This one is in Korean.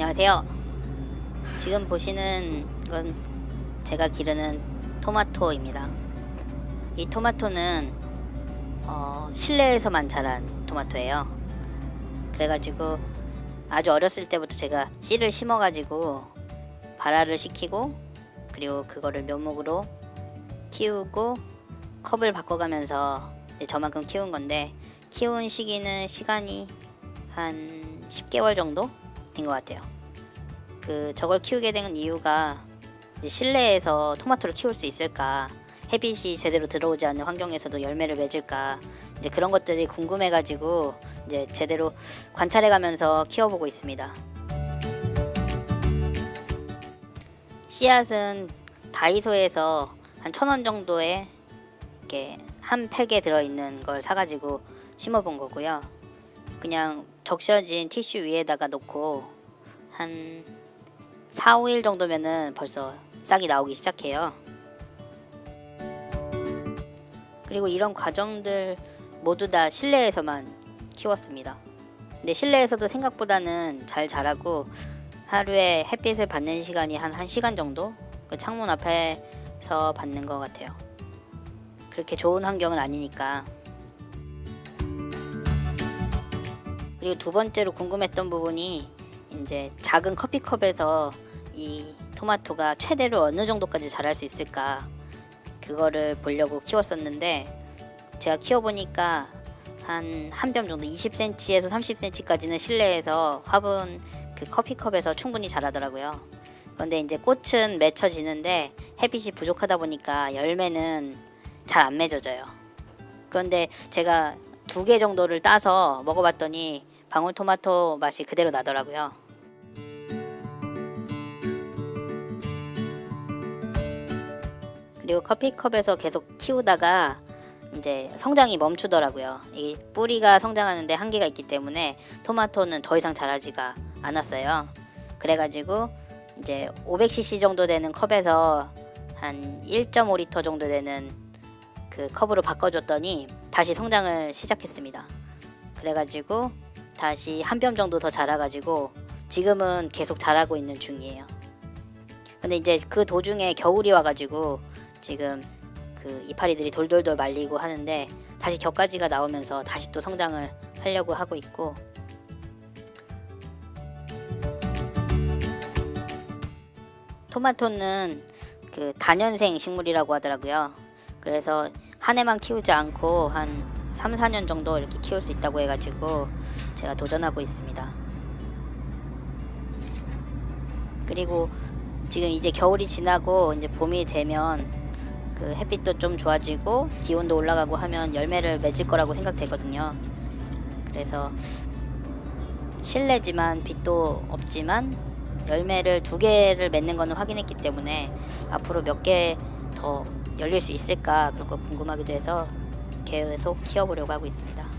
안녕하세요. 지금 보시는 건 제가 기르는 토마토입니다. 이 토마토는 어, 실내에서만 자란 토마토예요. 그래가지고 아주 어렸을 때부터 제가 씨를 심어가지고 발화를 시키고 그리고 그거를 묘목으로 키우고 컵을 바꿔가면서 저만큼 키운 건데 키운 시기는 시간이 한 10개월 정도 된 것 같아요. 그 저걸 키우게 된 이유가 실내에서 토마토를 키울 수 있을까 햇빛이 제대로 들어오지 않는 환경에서도 열매를 맺을까 이제 그런 것들이 궁금해가지고 이제 제대로 관찰해가면서 키워보고 있습니다. 씨앗은 다이소에서 한 천 원 정도에 이렇게 한 팩에 들어있는 걸 사가지고 심어본 거고요. 그냥 적셔진 티슈 위에다가 놓고 한 4, 5일 정도면은 벌써 싹이 나오기 시작해요. 그리고 이런 과정들 모두 다 실내에서만 키웠습니다. 근데 실내에서도 생각보다는 잘 자라고 하루에 햇빛을 받는 시간이 한 1시간 정도 그 창문 앞에서 받는 것 같아요. 그렇게 좋은 환경은 아니니까. 그리고 두 번째로 궁금했던 부분이 이제 작은 커피컵에서 이 토마토가 최대로 어느 정도까지 자랄 수 있을까 그거를 보려고 키웠었는데 제가 키워보니까 한 한 뼘 정도 20cm에서 30cm까지는 실내에서 화분 그 커피컵에서 충분히 자라더라고요. 그런데 이제 꽃은 맺혀지는데 햇빛이 부족하다 보니까 열매는 잘 안 맺어져요. 그런데 제가 두 개 정도를 따서 먹어봤더니 방울토마토 맛이 그대로 나더라고요. 그리고 커피컵에서 계속 키우다가 이제 성장이 멈추더라고요. 이 뿌리가 성장하는데 한계가 있기 때문에 토마토는 더 이상 자라지가 않았어요. 그래가지고 이제 500cc 정도 되는 컵에서 한 1.5리터 정도 되는 그 컵으로 바꿔줬더니 다시 성장을 시작했습니다. 그래가지고 다시 한 뼘 정도 더 자라가지고 지금은 계속 자라고 있는 중이에요. 근데 이제 그 도중에 겨울이 와가지고 지금 그 이파리들이 돌돌돌 말리고 하는데 다시 격가지가 나오면서 다시 또 성장을 하려고 하고 있고 토마토는 그 다년생 식물이라고 하더라고요. 그래서 한 해만 키우지 않고 한 3, 4년 정도 이렇게 키울 수 있다고 해가지고 제가 도전하고 있습니다. 그리고 지금 이제 겨울이 지나고 이제 봄이 되면 그 햇빛도 좀 좋아지고 기온도 올라가고 하면 열매를 맺을 거라고 생각되거든요. 그래서 실내지만 빛도 없지만 열매를 두 개를 맺는 거는 확인했기 때문에 앞으로 몇 개 더 열릴 수 있을까 그런 거 궁금하기도 해서 계속 키워보려고 하고 있습니다.